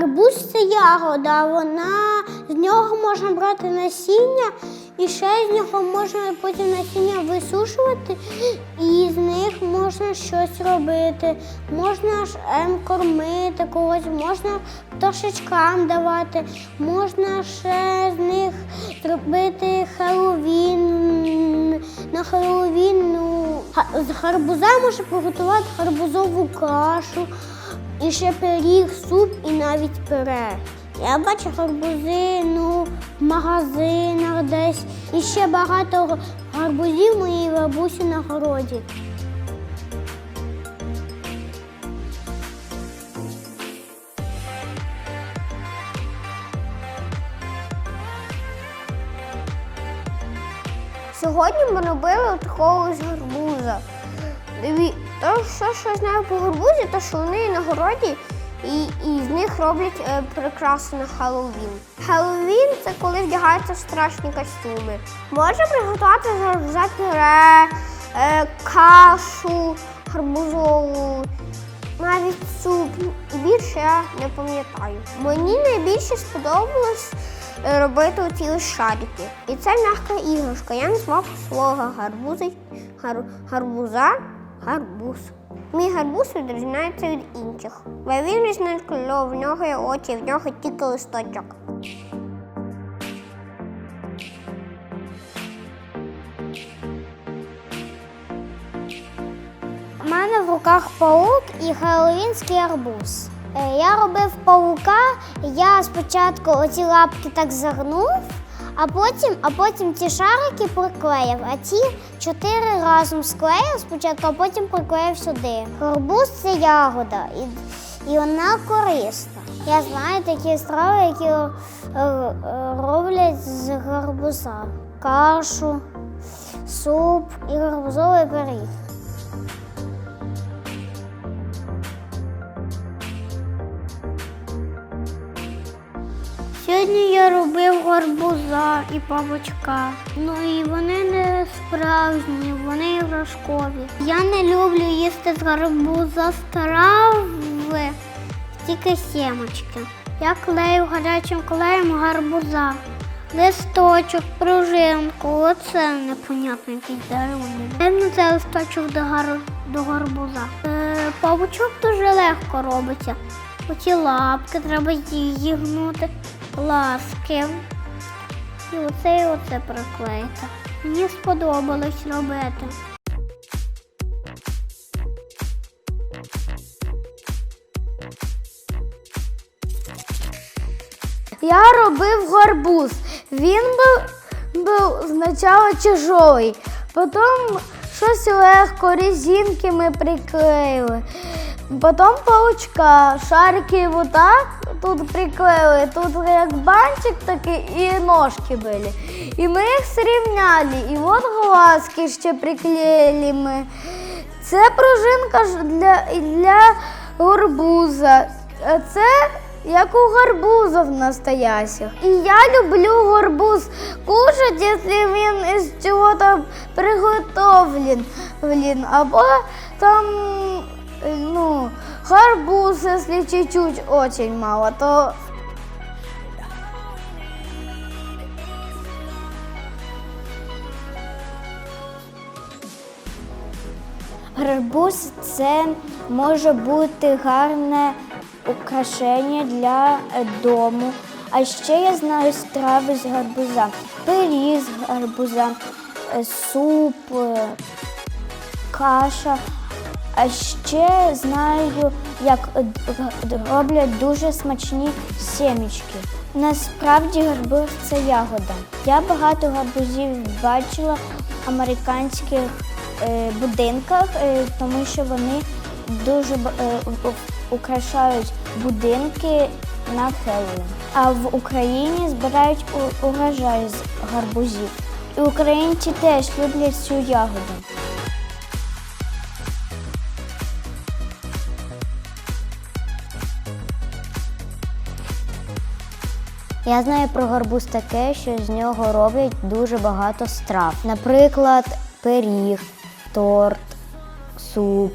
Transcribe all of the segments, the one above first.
Гарбуз це ягода, вона з нього можна брати насіння, і ще з нього можна потім насіння висушувати, і з них можна щось робити. Можна ж ем, кормити когось, можна пташечкам давати, можна ще з них зробити Хеллоуін. На Хеллоуін ну, з гарбуза можна приготувати гарбузову кашу. І ще пиріг, суп і навіть пюре. Я бачу гарбузи ну, в магазинах десь. І ще багато гарбузів моєї бабусі на городі. Сьогодні ми робили такого з гарбуза. То що, що я знаю по гарбузі, то що вони на городі і, і з них роблять е, прикраси на Хеллоуін. Хеллоуін це коли вдягаються страшні костюми. Можна приготувати з гарбуза пюре, е, кашу гарбузову, навіть суп. Більше я не пам'ятаю. Мені найбільше сподобалось е, робити оці шарики. І це м'яка іграшка. Я назвав свого гарбузи, гар, гарбуза гарбуз. Мій гарбуз відрізняється від інших. Бо він різнокольоровий, в нього є очі, в нього тільки листочок. У мене в руках паук і хеллоуінський арбуз. Е, Я робив паука, я спочатку оці лапки так загнув, а потім, а потім ці шарики приклеїв. А ці чотири разом склеїв спочатку, а потім приклеїв сюди. Гарбуз це ягода, і, і вона корисна. Я знаю такі страви, які е, е, роблять з гарбуза. Кашу, суп і гарбузовий пиріг. Сьогодні я робив гарбуза і павучка. Ну і вони не справжні, вони іграшкові. Я не люблю їсти з гарбуза страви, тільки сімочки. Я клею гарячим клеєм гарбуза. Листочок, пружинку, оце непонятно якийсь дарунок. Певно, це листочок до, гар... до гарбуза. Е, павучок дуже легко робиться. Оці лапки треба зігнути, ласки. І оце і оце приклеїти. Мені сподобалось робити. Я робив гарбуз. Він був, був спочатку тяжелий, потім щось легко, резинки ми приклеїли. Потім паучка, шарики отак тут приклеїли, тут як банчик такий і ножки були. І ми їх зрівняли. І от глазки ще приклеїли ми. Це пружинка для, для гарбуза. А це як у гарбузів настоящих. І я люблю гарбуз кушати, якщо він із чого-то приготовлен. Або там, ну, гарбуз, якщо чуть-чуть очень мало, то Гарбуз це може бути гарне украшення для е, дому. А ще я знаю страви з гарбуза. Пиріг з гарбуза, е, суп, е, каша. А ще знаю, як роблять дуже смачні сімечки. Насправді гарбуз це ягода. Я багато гарбузів бачила в американських е, будинках, е, тому що вони дуже е, украшають будинки на Хеллоуін. А в Україні збирають урожай з гарбузів. І українці теж люблять цю ягоду. Я знаю про гарбуз таке, що з нього роблять дуже багато страв. Наприклад, пиріг, торт, суп,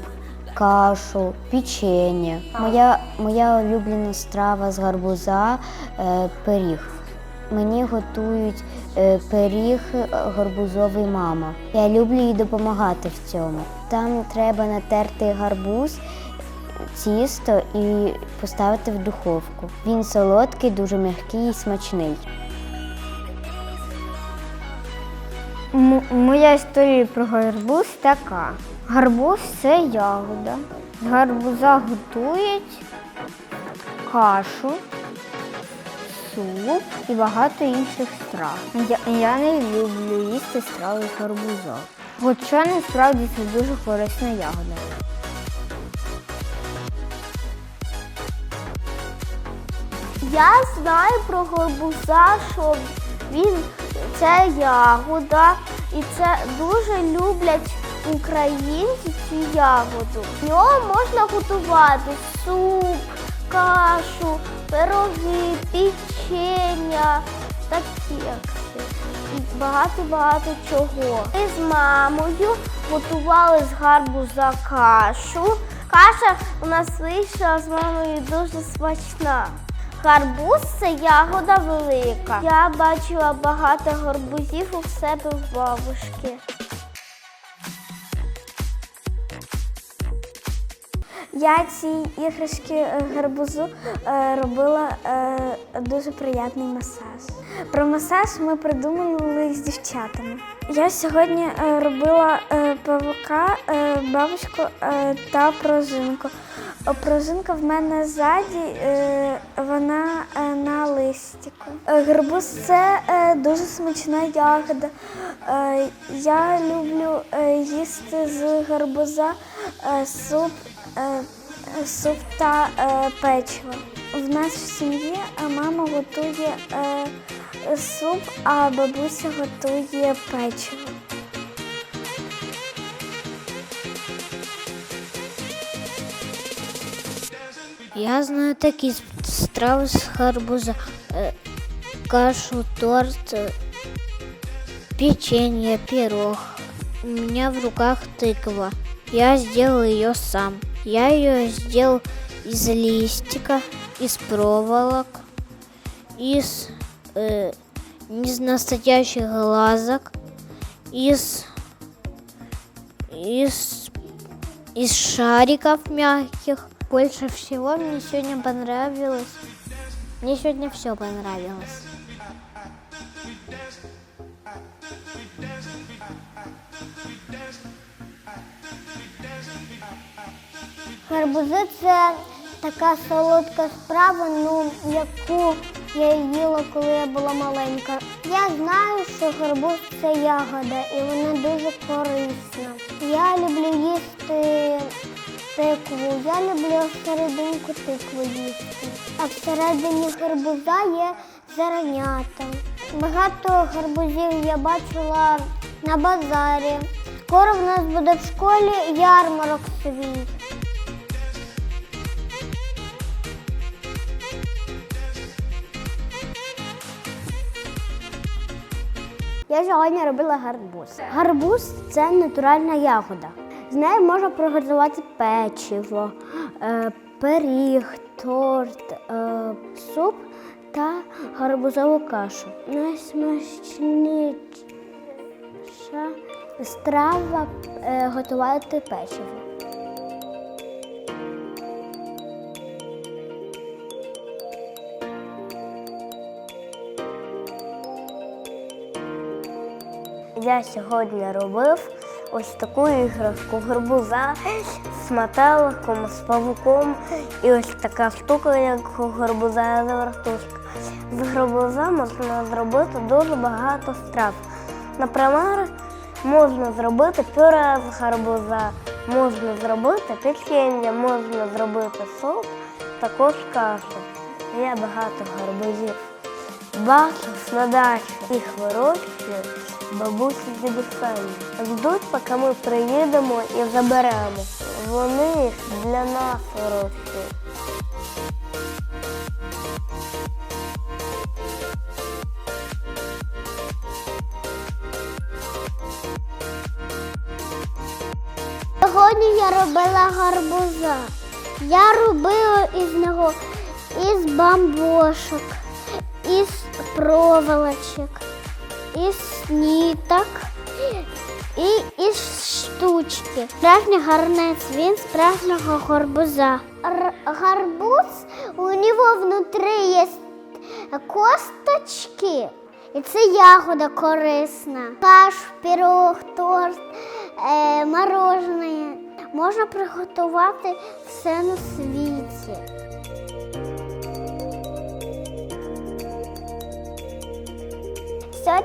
кашу, печення. Моя, моя улюблена страва з гарбуза е, пиріг. Мені готують е, пиріг е, гарбузовий мама. Я люблю їй допомагати в цьому. Там треба натерти гарбуз, тісто і поставити в духовку. Він солодкий, дуже м'який і смачний. Моя історія про гарбуз така. Гарбуз це ягода. Гарбуза готують кашу, суп і багато інших страв. Я, я не люблю їсти страви з гарбуза. Хоча насправді це дуже корисна ягода. Я знаю про горбуза, що він це ягода, і це дуже люблять українці цю ягоду. З нього можна готувати суп, кашу, пироги, печення та кекси. І багато-багато чого. Ми з мамою готували з гарбуза кашу. Каша у нас вийшла з мамою дуже смачна. Гарбуз це ягода велика. Я бачила багато гарбузів у себе в бабушки. Я ці іграшки е, гарбузу е, робила е, дуже приємний масаж. Про масаж ми придумали з дівчатами. Я сьогодні робила павука, бабочку е, та пружинку. Пружинка в мене ззаді, вона на листику. Е, Гарбуз це дуже смачна ягода. Я люблю їсти з гарбуза суп, суп та е, печиво. В нас в сім'ї е, мама готує е, суп, а бабуся готує печиво. Я знаю такі с- страви з гарбуза. Е, Кашу, торт, е, печенье, пирог. У меня в руках тыква. Я сделал ее сам. Я ее сделал из листика, из проволок, из э, из настоящих глазок, из из из шариков мягких. Больше всего мне сегодня понравилось. Мне сегодня все понравилось. Гарбузи це така солодка справа, ну яку я їла, коли я була маленька. Я знаю, що гарбуз це ягода і вона дуже корисна. Я люблю їсти тикву. Я люблю серединку тикву їсти. А всередині гарбуза є зернята. Багато гарбузів я бачила на базарі. Скоро в нас буде в школі ярмарок свій. Я сьогодні робила гарбуз. Гарбуз це натуральна ягода. З нею можна приготувати печиво, е, пиріг, торт, е, суп та гарбузову кашу. Найсмачніша страва е, готувати печиво. Я сьогодні робив ось таку іграшку гарбуза з метеликом, з павуком і ось така штука, як у гарбуза завертушка. З гарбуза можна зробити дуже багато страв. Наприклад, можна зробити пюре з гарбуза, можна зробити печення, можна зробити суп, також кашу. Є багато гарбузів. Бачив на дачі їх вирощують бабусі з дідусами. Ждуть, поки ми приїдемо і заберемо. Вони їх для нас вирощують. Сьогодні я робила гарбуза. Я робила із нього із бамбошок, із проволочок, із ніток і із штучки. Справжній гарнець він справжнього гарбуза. Р- гарбуз у нього внутрі є косточки. І це ягода корисна. Каш, пірог, торт, е, морожене. Можна приготувати все на світі.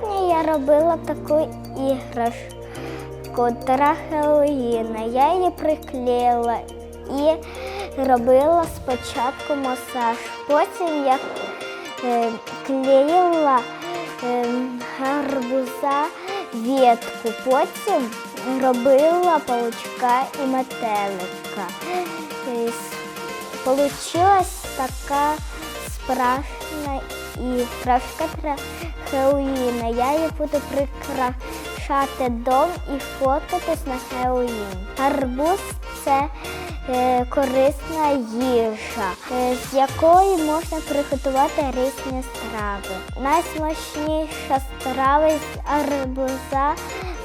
Сьогодні я робила таку іграшку Тара Хеллоїна. Я її приклеїла і робила спочатку масаж. Потім я е, клеїла е, гарбуза ветку, потім робила паучка і метелика. Е, с- Получилась така справжня іграшка для Хеллоуіна. Я її буду прикрашати дом і фототись на Хеллоуін. Гарбуз це е, корисна їжа, е, з якої можна приготувати різні страви. Найсмачніша страва з гарбуза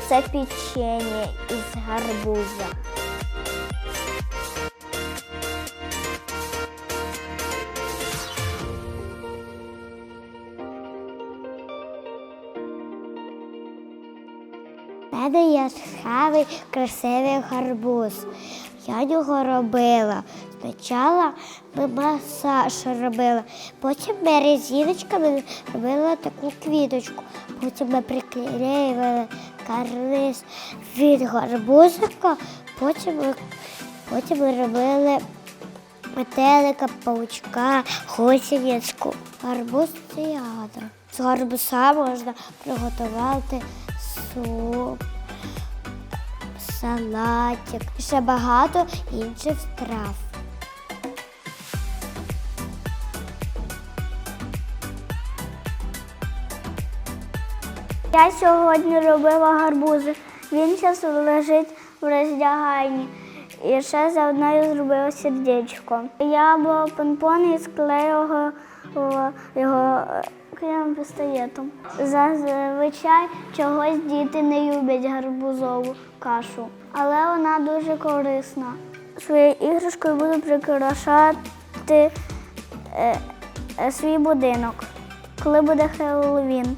це печення із гарбуза. Мене яскравий красивий гарбуз. Я його робила. Спочатку ми масаж робили, потім ми резиночками робили таку квіточку, потім ми приклеювали карниз від гарбузика, потім ми, потім ми робили метелика, паучка, гусеницьку. Гарбуз це ягода. З гарбуза можна приготувати суп, салатик ще багато інших страв. Я сьогодні робила гарбузи. Він зараз лежить в роздягальні. І ще заодно я зробила сердечко. Я була помпон і склеїла його, його клеєм пістолетом. Зазвичай чогось діти не люблять гарбузову кашу, але вона дуже корисна. Своєю іграшкою буду прикрашати е, е, свій будинок, коли буде Хеллоуін.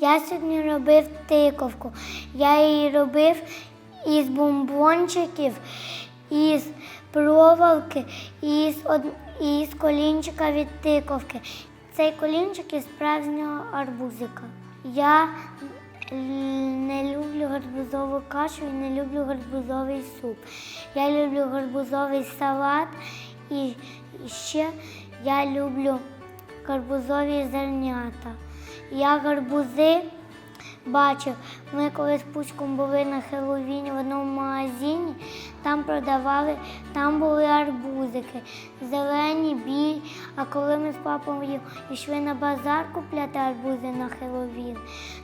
Я сьогодні робив тиковку. Я її робив із бомбончиків, із проволоки, із, од... із колінчика від тиковки. Цей колінчик із справжнього арбузика. Я не люблю гарбузову кашу і не люблю гарбузовий суп. Я люблю гарбузовий салат і ще я люблю гарбузові зернята. Я гарбузи бачив. Ми колись з Пучком були на Хеллоуіні в одному магазині, там продавали, там були арбузики, зелені, білі. А коли ми з папою йшли на базар купляти арбузи на Хеллоуін,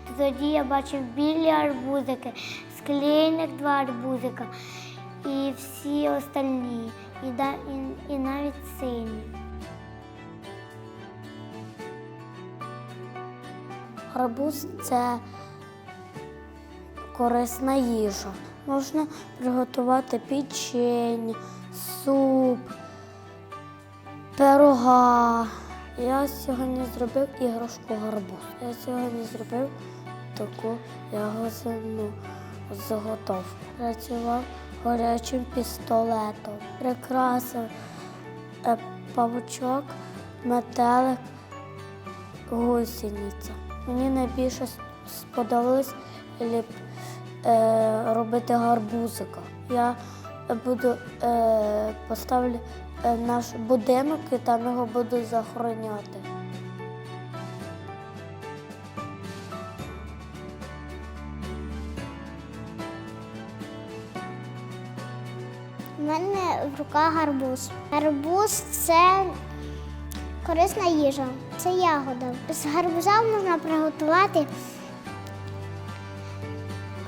то тоді я бачив білі арбузики, склеєних два арбузика і всі остальні, і, і, і навіть сині. Гарбуз це корисна їжа. Можна приготувати печення, суп, пирога. Я сьогодні зробив іграшку гарбуз. Я сьогодні зробив таку ягозину заготовку. Працював горячим пістолетом, прикрасив е, павучок, метелик, гусениця. Мені найбільше сподобалось е, робити гарбузика. Я буду е, поставлю е, наш будинок і там його буду захороняти. У мене в руках гарбуз. Гарбуз це корисна їжа, це ягода. З гарбуза можна приготувати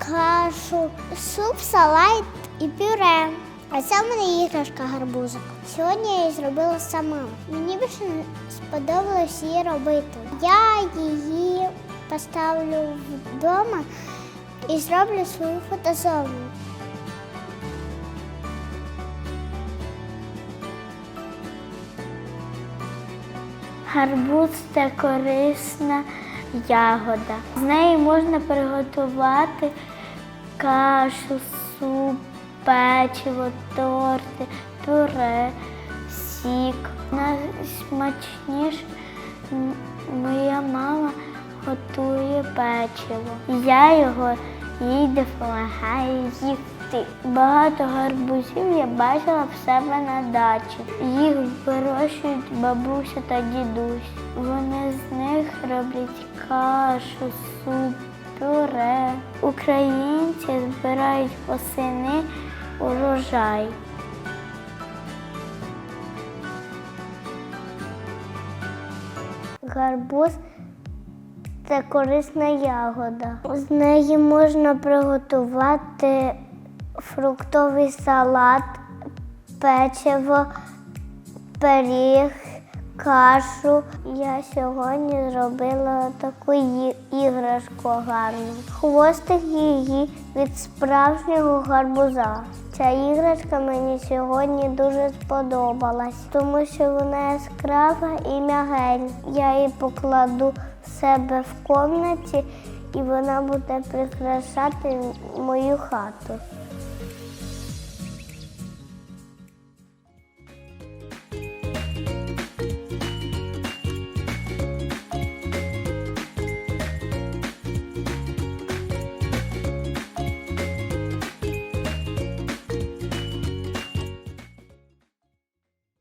кашу, суп, салат і пюре. А це в мене іграшка гарбузик. Сьогодні я її зробила сама. Мені більше сподобалось її робити. Я її поставлю вдома і зроблю свою фотозону. Гарбуз це корисна ягода. З неї можна приготувати кашу, суп, печиво, торти, пюре, сік. Найсмачніше моя мама готує печиво. Я його їй допомагаю їсти. Багато гарбузів я бачила в себе на дачі. Їх вирощують бабуся та дідусь. Вони з них роблять кашу, суп, пюре. Українці збирають восени урожай. Гарбуз це корисна ягода. З неї можна приготувати фруктовий салат, печиво, пиріг, кашу. Я сьогодні зробила таку іграшку гарну. Хвостик її від справжнього гарбуза. Ця іграшка мені сьогодні дуже сподобалась, тому що вона яскрава і м'ягень. Я її покладу в себе в кімнаті і вона буде прикрашати мою хату.